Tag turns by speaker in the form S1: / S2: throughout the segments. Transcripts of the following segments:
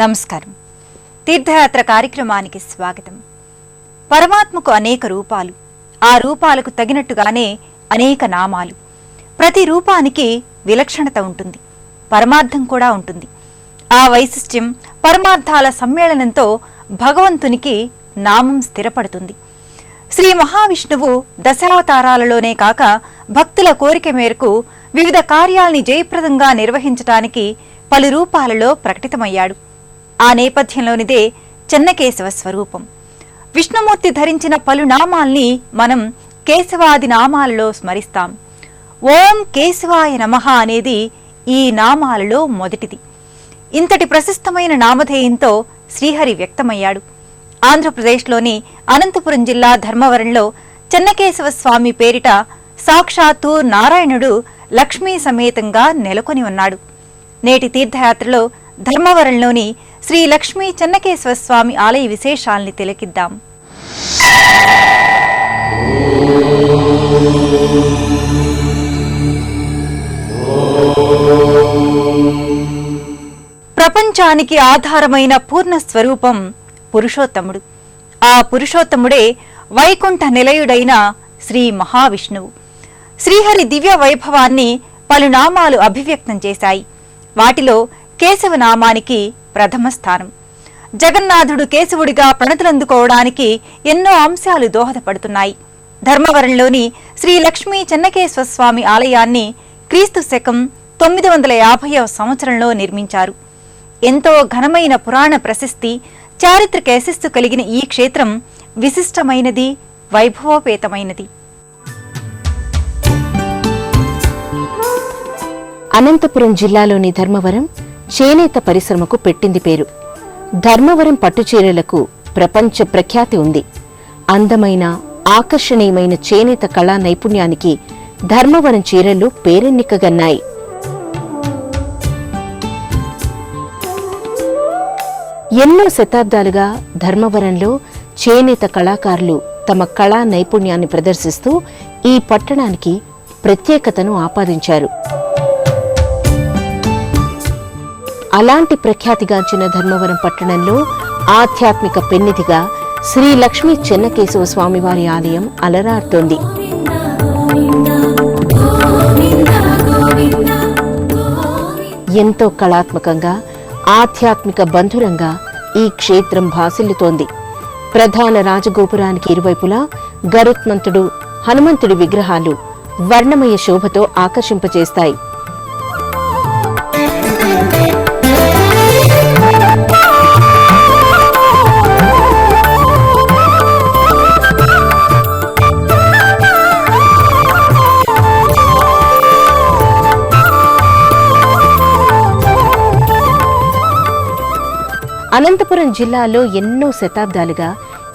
S1: నమస్కారం. తీర్థయాత్ర కార్యక్రమానికి స్వాగతం. పరమాత్మకు అనేక రూపాలు ఆ రూపాలకు తగినట్టుగానే అనేక నామాలు. ప్రతి రూపానికి విలక్షణత ఉంటుంది పరమార్థం కూడా ఉంటుంది. ఆ వైశిష్ట్యం పరమార్థాల సమ్మేళనంతో భగవంతునికి నామం స్థిరపడుతుంది. శ్రీ మహావిష్ణువు దశావతారాలలోనే కాక భక్తుల కోరిక మేరకు వివిధ కార్యాల్ని జయప్రదంగా నిర్వహించటానికి పలు రూపాలలో ప్రకటితమయ్యాడు. ఆ నేపథ్యంలోనిదే చెన్నకేశవ స్వరూపం. విష్ణుమూర్తి ధరించిన పలు నామాల్ని మనం కేశవాది నామాలలో స్మరిస్తాం. ఓం కేశవాయ నమః అనేది ఈ నామాలలో మొదటిది. ఇంతటి ప్రశస్తమైన నామధేయంతో శ్రీహరి వ్యక్తమయ్యాడు. ఆంధ్రప్రదేశ్లోని అనంతపురం జిల్లా ధర్మవరంలో చెన్నకేశవ స్వామి పేరిట సాక్షాత్తు నారాయణుడు లక్ష్మీ సమేతంగా నెలకొని ఉన్నాడు. నేటి తీర్థయాత్రలో ధర్మవరంలోని శ్రీ లక్ష్మీ చెన్నకేశ్వర స్వామి ఆలయ విశేషాల్ని తిలకిద్దాం. ప్రపంచానికి ఆధారమైన పూర్ణ స్వరూపం పురుషోత్తముడు. ఆ పురుషోత్తముడే వైకుంఠ నిలయుడైన శ్రీ మహావిష్ణువు. శ్రీహరి దివ్య వైభవాన్ని పలు నామాలు అభివ్యక్తం చేశాయి. వాటిలో కేశవ నామానికి ప్రథమ స్థానం. జగన్నాథుడు కేశవుడిగా ప్రణతులందుకోవడానికి ఎన్నో అంశాలు దోహదపడుతున్నాయి. ధర్మవరంలోని శ్రీ లక్ష్మీ చెన్నకేశ్వర స్వామి ఆలయాన్ని క్రీస్తు శకం తొమ్మిది వందల యాభైవ సంవత్సరంలో నిర్మించారు. ఎంతో ఘనమైన పురాణ ప్రశస్తి చారిత్రక యశస్సు కలిగిన ఈ క్షేత్రం విశిష్టమైనది వైభవోపేతమైనది.
S2: అనంతపురం జిల్లాలోని ధర్మవరం చేనేత పరిశ్రమకు పెట్టింది పేరు. ధర్మవరం పట్టుచీరలకు ప్రపంచ ప్రఖ్యాతి ఉంది. అందమైన ఆకర్షణీయమైన చేనేత కళా నైపుణ్యానికి ధర్మవరం చీరలు పేరెన్నికగన్నాయి. ఎన్నో శతాబ్దాలుగా ధర్మవరంలో చేనేత కళాకారులు తమ కళా నైపుణ్యాన్ని ప్రదర్శిస్తూ ఈ పట్టణానికి ప్రత్యేకతను ఆపాదించారు. అలాంటి ప్రఖ్యాతిగాంచిన ధర్మవరం పట్టణంలో ఆధ్యాత్మిక పెన్నిధిగా శ్రీ లక్ష్మీ చెన్నకేశవ స్వామివారి ఆలయం అలరాడుతోంది ఎంతో కళాత్మకంగా ఆధ్యాత్మిక బంధురంగా ఈ క్షేత్రం భాసిల్లుతోంది. ప్రధాన రాజగోపురానికి ఇరువైపులా గరుత్మంతుడు హనుమంతుడి విగ్రహాలు వర్ణమయ శోభతో ఆకర్షింపచేస్తాయి. అనంతపురం జిల్లాలో ఎన్నో శతాబ్దాలుగా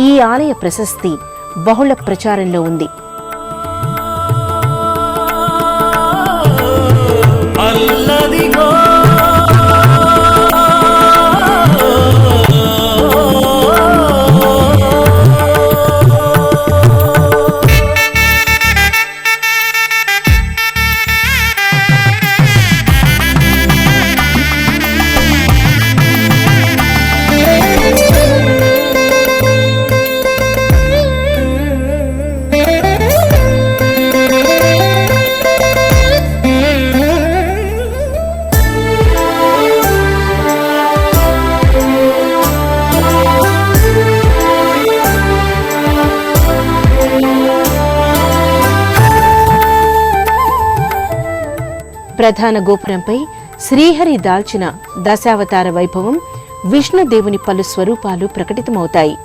S2: ఈ ఆలయ ప్రశస్తి బహుళ ప్రచారంలో ఉంది. ప్రధాన గోపురంపై శ్రీహరి దాల్చిన దశావతార వైభవం విష్ణుదేవుని పలు స్వరూపాలు ప్రకటితమవుతాయి.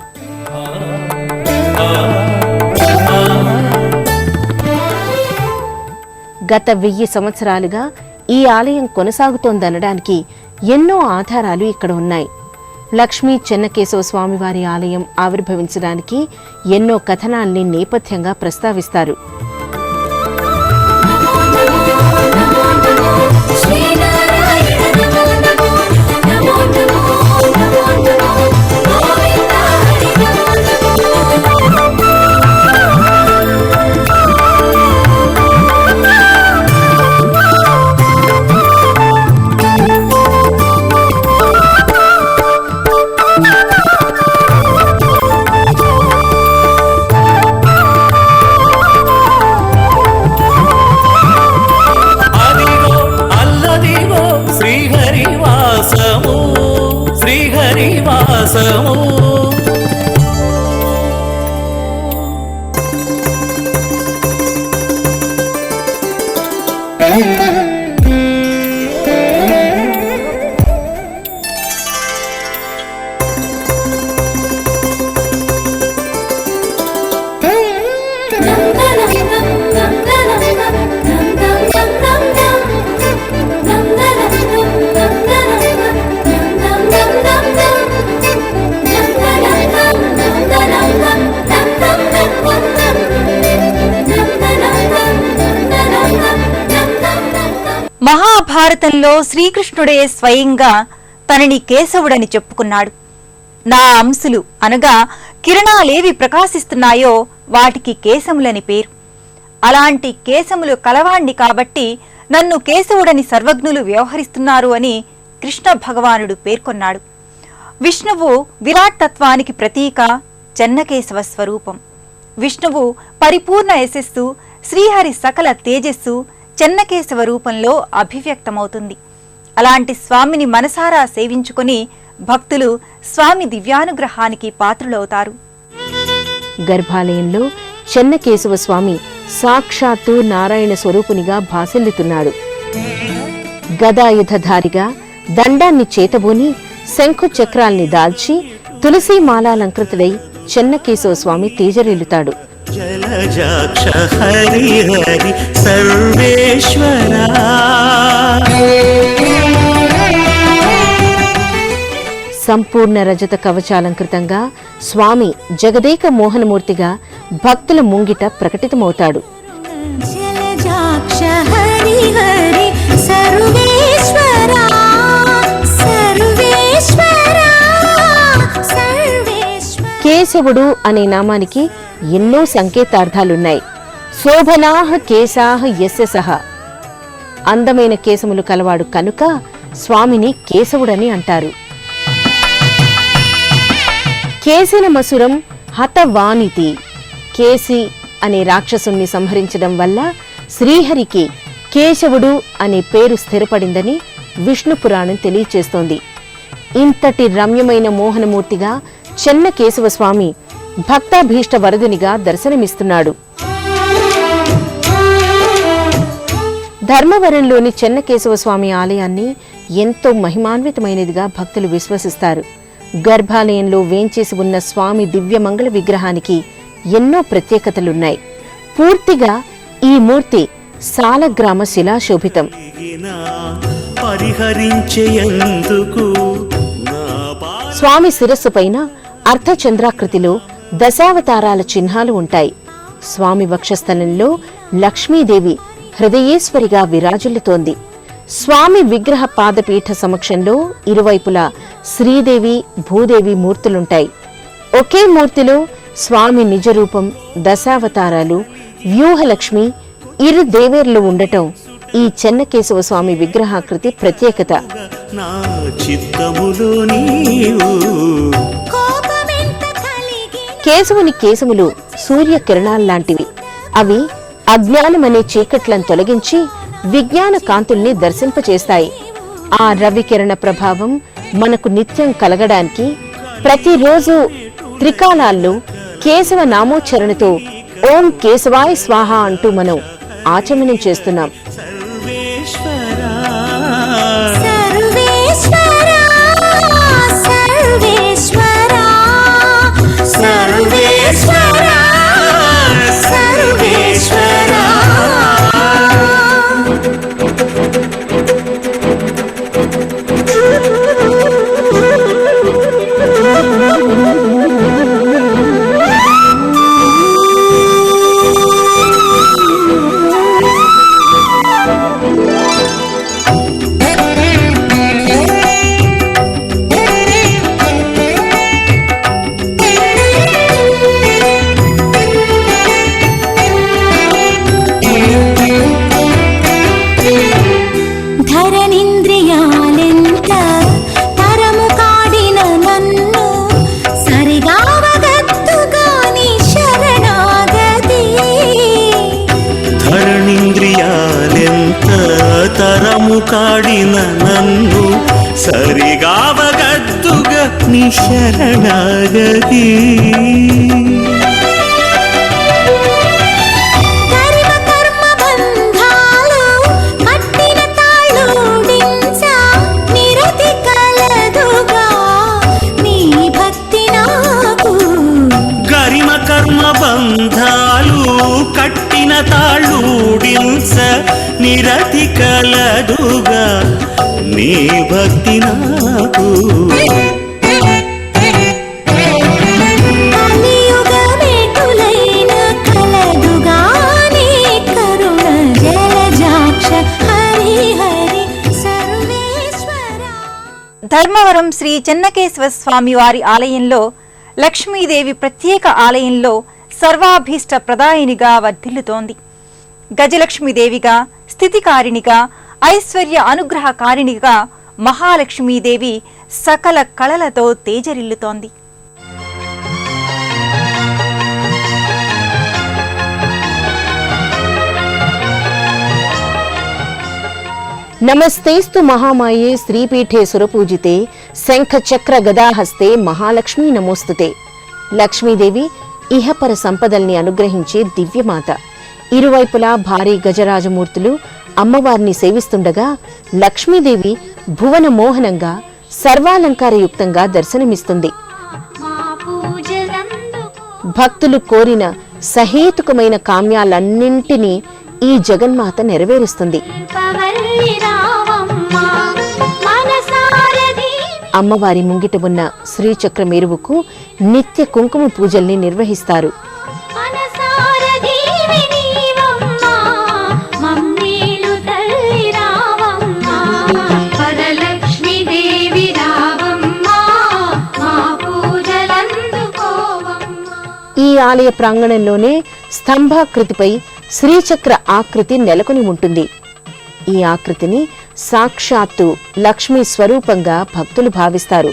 S2: గత వెయ్యి సంవత్సరాలుగా ఈ ఆలయం కొనసాగుతోందనడానికి ఎన్నో ఆధారాలు ఇక్కడ ఉన్నాయి. లక్ష్మీ చెన్నకేశవ స్వామివారి ఆలయం ఆవిర్భవించడానికి ఎన్నో కథనాల్ని నేపథ్యంగా ప్రస్తావిస్తారు.
S1: మహాభారతంలో శ్రీకృష్ణుడే స్వయంగా తనని కేశవుడని చెప్పుకున్నాడు. నా అంశులు అనగా కిరణాలేవి ప్రకాశిస్తున్నాయో వాటికి కేశములని పేరు. అలాంటి కేశములు కలవాణ్ణి కాబట్టి నన్ను కేశవుడని సర్వజ్ఞులు వ్యవహరిస్తున్నారు అని కృష్ణ భగవానుడు పేర్కొన్నాడు. విష్ణువు విరాట్ తత్వానికి ప్రతీక చెన్నకేశవ స్వరూపం. విష్ణువు పరిపూర్ణ యశస్సు శ్రీహరి సకల తేజస్సు చెన్నకేశవ రూపంలో అభివ్యక్తమవుతుంది. అలాంటి స్వామిని మనసారా సేవించుకుని భక్తులు స్వామి దివ్యానుగ్రహానికి పాత్రులవుతారు.
S2: గర్భాలయంలో చెన్నకేశవ స్వామి సాక్షాత్తు నారాయణ స్వరూపునిగా భాసిల్లుతున్నాడు. గదాయుధధారిగా దండాన్ని చేతబూని శంఖు చక్రాల్ని దాల్చి తులసి మాలాలంకృతుడై చెన్నకేశవ స్వామి తేజరిల్లుతాడు
S3: జలజాక్ష హరి హరి సర్వేశ్వరా
S2: సంపూర్ణ రజత కవచాలంకృతంగా స్వామి జగదేక మోహనమూర్తిగా భక్తుల ముంగిట ప్రకటితమవుతాడు.
S4: జలజాక్ష హరి హరి సర్వేశ్వరా
S2: కేశవుడు అనే నామానికి ఎన్నో సంకేతార్థాలున్నాయి. శోభనాహ కేశాహ యశసహ అందమైన కేశములు కలవాడు కనుక స్వామిని కేశవుడని అంటారు. కేసిన మసురం హతవానితి. కేసి అనే రాక్షసుణ్ణి సంహరించడం వల్ల శ్రీహరికి కేశవుడు అనే పేరు స్థిరపడిందని విష్ణు పురాణం తెలియచేస్తోంది. ఇంతటి రమ్యమైన మోహనమూర్తిగా చెన్న కేశవస్వామి భక్తాభీష్ట వరదునిగా దర్శనమిస్తున్నాడు. ధర్మవరంలోని చెన్నకేశవ స్వామి ఆలయాన్ని ఎంతో మహిమాన్వితమైనదిగా భక్తులు విశ్వసిస్తారు. గర్భాలయంలో వేంచేసి ఉన్న స్వామి దివ్యమంగళ విగ్రహానికి ఎన్నో ప్రత్యేకతలున్నాయి. పూర్తిగా ఈ మూర్తి సాలగ్రామ శిలాశోభితం.
S3: పరిహరించేందుకు
S2: స్వామి శిరస్సు పైన అర్ధచంద్రాకృతిలో దశావతారాల చిహ్నాలు ఉంటాయి. స్వామి వక్షస్థలంలో లక్ష్మీదేవి హృదయేశ్వరిగా విరాజిల్లుతోంది. స్వామి విగ్రహ పాదపీఠ సమక్షంలో ఇరువైపులా శ్రీదేవి భూదేవి మూర్తులుంటాయి. ఒకే మూర్తిలో స్వామి నిజరూపం దశావతారాలు వ్యూహలక్ష్మి ఇరు దేవేర్లు ఉండటం ఈ చెన్నకేశవ స్వామి విగ్రహాకృతి ప్రత్యేకత.
S3: నా చిత్తములు
S2: కేశవుని కేశములు సూర్య కిరణాల్లాంటివి అవి అజ్ఞానమనే చీకట్లను తొలగించి విజ్ఞాన కాంతుల్ని దర్శింపచేస్తాయి. ఆ రవికిరణ ప్రభావం మనకు నిత్యం కలగడానికి ప్రతిరోజు త్రికాలాల్లో కేశవ నామోచ్చరణతో ఓం కేశవాయ స్వాహ అంటూ మనం ఆచమనం చేస్తున్నాం.
S4: నన్ను
S3: సరిగావగత్తుగా నీ శరణాగతి.
S4: కర్మ కర్మ బంధాలు కట్టిన నిరతి కలదుగా నీ భక్తి నాకు.
S1: ధర్మవరం శ్రీ చెన్నకేశవ స్వామి వారి ఆలయంలో లక్ష్మీదేవి ప్రత్యేక ఆలయంలో సర్వాభీష్ట ప్రదాయినిగా వర్ధిల్లుతోంది. గజలక్ష్మీదేవిగా స్థితికారిణిగా ఐశ్వర్య అనుగ్రహ కారిణిగా మహాలక్ష్మీదేవి సకల కళలతో తేజరిల్లుతోంది.
S2: నమస్తేస్తు మహామాయే శ్రీపీఠే సురపూజితే శంఖచక్ర గదాహస్తే మహాలక్ష్మీ నమోస్తుతే. లక్ష్మీదేవి ఇహపర సంపదల్ని అనుగ్రహించే దివ్యమాత. ఇరువైపులా భారీ గజరాజమూర్తులు అమ్మవారిని సేవిస్తుండగా లక్ష్మీదేవి భువన మోహనంగా సర్వాలంకారయుక్తంగా దర్శనమిస్తుంది. భక్తులు కోరిన సహేతుకమైన కామ్యాలన్నింటినీ ఈ జగన్మాత నెరవేరుస్తుంది. అమ్మవారి ముంగిట ఉన్న శ్రీచక్ర మేరువుకు నిత్య కుంకుమ పూజల్ని నిర్వహిస్తారు. ఆలయ ప్రాంగణంలోనే స్తంభాకృతిపై శ్రీచక్ర ఆకృతి నెలకొని ఉంటుంది. ఈ ఆకృతిని సాక్షాత్తు లక్ష్మీ స్వరూపంగా భక్తులు భావిస్తారు.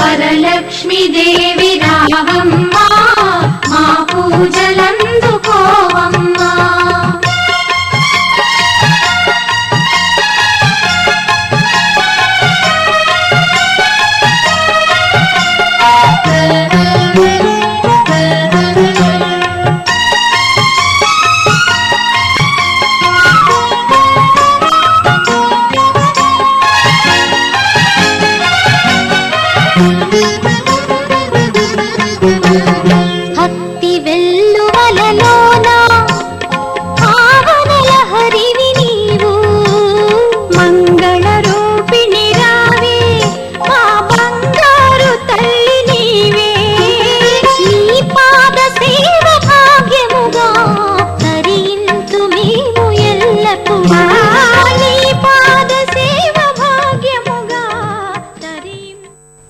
S4: కరుణం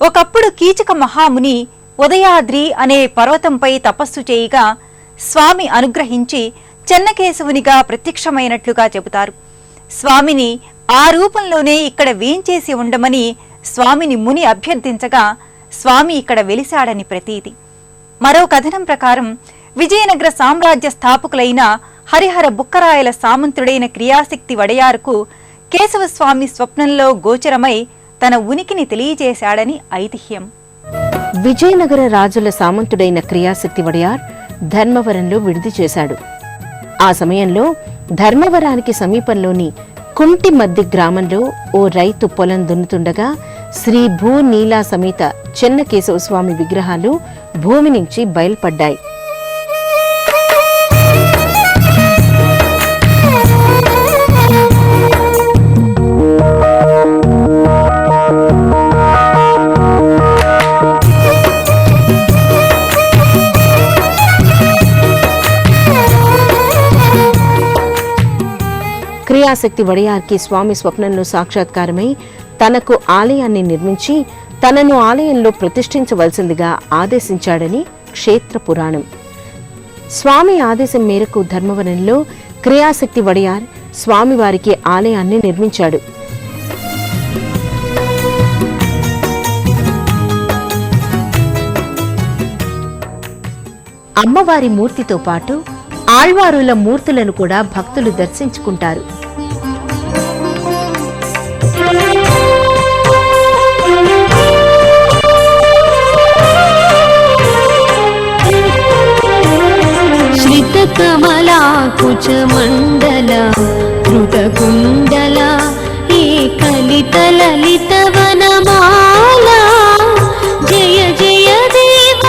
S1: ఒకప్పుడు కీచక మహాముని ఉదయాద్రి అనే పర్వతంపై తపస్సు చేయగా స్వామి అనుగ్రహించి చెన్నకేశవునిగా ప్రత్యక్షమైనట్లుగా చెబుతారు. స్వామిని ఆ రూపంలోనే ఇక్కడ వేంచేసి ఉండమని స్వామిని ముని అభ్యర్థించగా స్వామి ఇక్కడ వెలిశాడని ప్రతీతి. మరో కథనం ప్రకారం విజయనగర సామ్రాజ్య స్థాపకులైన హరిహర బుక్కరాయల సామంతుడైన క్రియాశక్తి వడయారుకు కేశవస్వామి స్వప్నంలో గోచరమై తన ఉనికిని తెలియజేశాడని ఐతిహ్యం.
S2: విజయనగర రాజుల సామంతుడైన క్రియాశక్తి వడయార్ ధర్మవరంలో విడిది చేశాడు. ఆ సమయంలో ధర్మవరానికి సమీపంలోని కుంటి మద్ది గ్రామంలో ఓ రైతు పొలం దున్నుతుండగా శ్రీ భూ నీలా సమేత చిన్న స్వామి విగ్రహాలు భూమి నుంచి బయల్పడ్డాయి. క్రియాశక్తి వడయార్కి స్వామి స్వప్నంలో సాక్షాత్కారమై తనకు ఆలయాన్ని నిర్మించి తనను ఆలయంలో ప్రతిష్ఠించవలసిందిగా ఆదేశించాడని క్షేత్ర పురాణం. స్వామి ఆదేశం మేరకు ధర్మవరంలో క్రియాశక్తి వడయార్ స్వామివారికి ఆలయాన్ని నిర్మించాడు. అమ్మవారి మూర్తితో పాటు ఆళ్వారుల మూర్తులను కూడా భక్తులు దర్శించుకుంటారు.
S4: కమలాకుచమండల ధృతకుండల ఏ కలిత లలిత వనమాల జయ జయ దేవ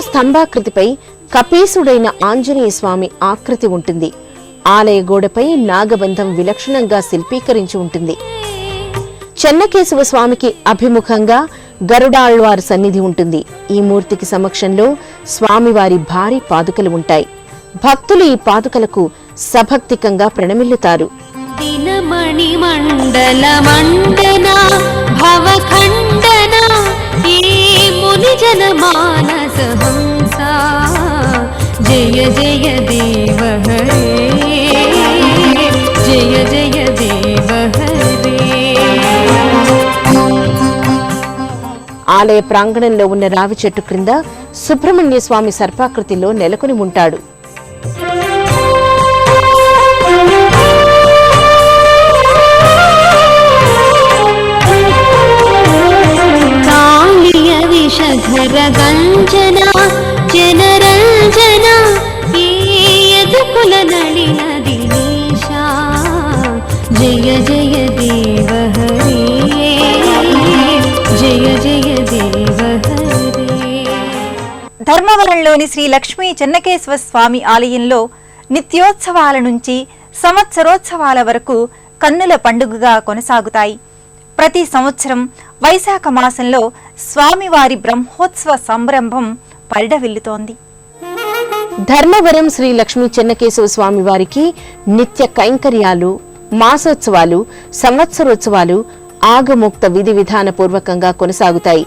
S2: స్తంభాకృతిపై కపీసుడైన ఆంజనేయ స్వామి ఆకృతి ఉంటుంది. ఆలయ గోడపై నాగబంధం విలక్షణంగా శిల్పీకరించి ఉంటుంది. చెన్నకేశవ స్వామికి అభిముఖంగా గరుడాళ్వారి సన్నిధి ఉంటుంది. ఈ మూర్తికి సమక్షంలో స్వామివారి భారీ పాదుకలు ఉంటాయి. భక్తులు ఈ పాదుకలకు సభక్తికంగా ప్రణమిల్లుతారు. ఆలయ ప్రాంగణంలో ఉన్న రావి చెట్టు క్రింద సుబ్రహ్మణ్య స్వామి సర్పాకృతిలో నెలకొని ఉంటాడు.
S4: కాళియ గంజన జనరంజన
S1: ధర్మవరంలోని శ్రీ లక్ష్మీ చెన్నకేశ్వర స్వామి ఆలయంలో నిత్యోత్సవాల నుంచి సంవత్సరోత్సవాల వరకు కన్నుల పండుగగా కొనసాగుతాయి. ప్రతి సంవత్సరం వైశాఖ మాసంలో స్వామివారి బ్రహ్మోత్సవ సంరంభం పరిడవిల్లుతోంది.
S2: ధర్మవరం శ్రీ లక్ష్మీ చెన్నకేశవ స్వామి వారికి నిత్య కైంకర్యాలు మాసోత్సవాలు సంవత్సరోత్సవాలు ఆగముక్త విధి విధాన పూర్వకంగా కొనసాగుతాయి.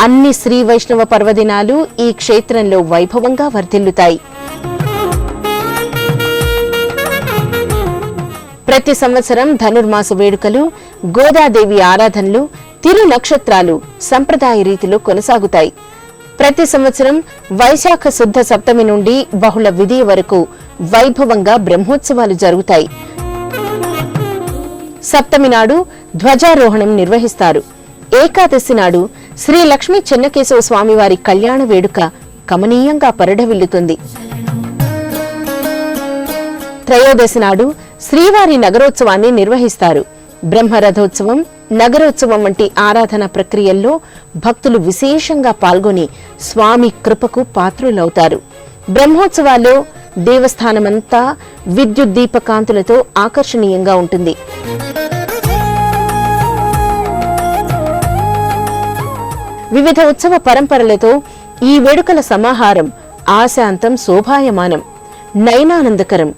S2: అన్ని శ్రీ వైష్ణవ పర్వదినాలు ఈ క్షేత్రంలో వైభవంగా వర్ధిల్లుతాయి. ప్రతి సంవత్సరం ధనుర్మాస వేడుకలు గోదాదేవి ఆరాధనలు తిరు నక్షత్రాలు సంప్రదాయ రీతిలో కొనసాగుతాయి. ప్రతి సంవత్సరం వైశాఖ శుద్ధ సప్తమి నుండి బహుళ విధి వరకు వైభవంగా బ్రహ్మోత్సవాలు జరుగుతాయి. సప్తమి నాడు ధ్వజారోహణం నిర్వహిస్తారు. ఏకాదశి నాడు శ్రీ లక్ష్మీ చెన్నకేశవ స్వామివారి కళ్యాణ వేడుక కమనీయంగా పరిఢవిల్లుతుంది త్రయోదశి నాడు శ్రీవారి నగరోత్సవాన్ని నిర్వహిస్తారు. బ్రహ్మరథోత్సవం నగరోత్సవం వంటి ఆరాధన ప్రక్రియల్లో భక్తులు విశేషంగా పాల్గొని స్వామి కృపకు పాత్రులవుతారు. బ్రహ్మోత్సవాల్లో దేవస్థానమంతా విద్యుత్ దీపకాంతులతో ఆకర్షణీయంగా ఉంటుంది. వివిధ ఉత్సవ పరంపరలతో ఈ వేడుకల సమాహారం ఆశాంతం శోభాయమానం. నయనానందకరం.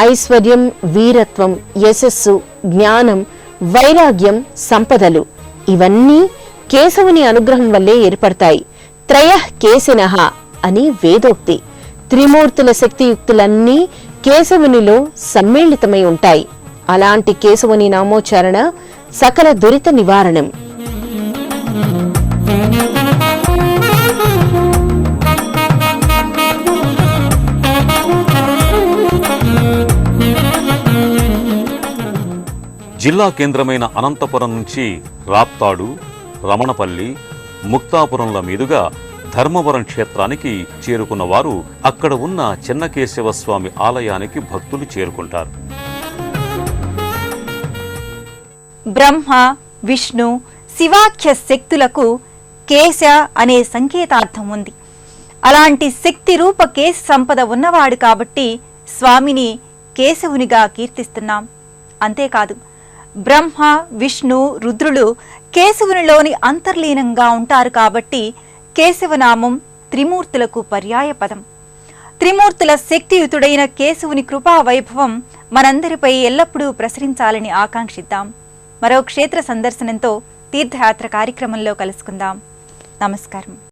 S2: ఐశ్వర్యం వీరత్వం యశస్సు జ్ఞానం వైరాగ్యం సంపదలు. ఇవన్నీ కేశవుని అనుగ్రహం వల్లే ఏర్పడతాయి. త్రయ కేశినః అని వేదోక్తి. త్రిమూర్తుల శక్తియుక్తులన్నీ కేశవునిలో సమ్మేళితమై ఉంటాయి. అలాంటి కేశవుని నామోచ్చారణ సకల దురిత నివారణం.
S5: జిల్లా కేంద్రమైన అనంతపురం నుంచి రాప్తాడు రమణపల్లి ముక్తాపురంల మీదుగా ధర్మవరం క్షేత్రానికి చేరుకున్న వారు అక్కడ ఉన్న చిన్నకేశవస్వామి ఆలయానికి భక్తులు చేరుకుంటారు.
S1: బ్రహ్మ విష్ణు శివాఖ్య శక్తులకు కేశ అనే సంకేతార్థం ఉంది. అలాంటి శక్తి రూప కేశ సంపద ఉన్నవాడు కాబట్టి స్వామిని కేశవునిగా కీర్తిస్తున్నాం. అంతేకాదు బ్రహ్మ విష్ణు రుద్రులు కేశవునిలోని అంతర్లీనంగా ఉంటారు కాబట్టి కేశవనామం త్రిమూర్తులకు పర్యాయ పదం త్రిమూర్తుల శక్తియుతుడైన కేశవుని కృపా వైభవం మనందరిపై ఎల్లప్పుడూ ప్రసరించాలని ఆకాంక్షిద్దాం. మరో క్షేత్ర సందర్శనంతో తీర్థయాత్ర కార్యక్రమంలో కలుసుకుందాం. నమస్కారం.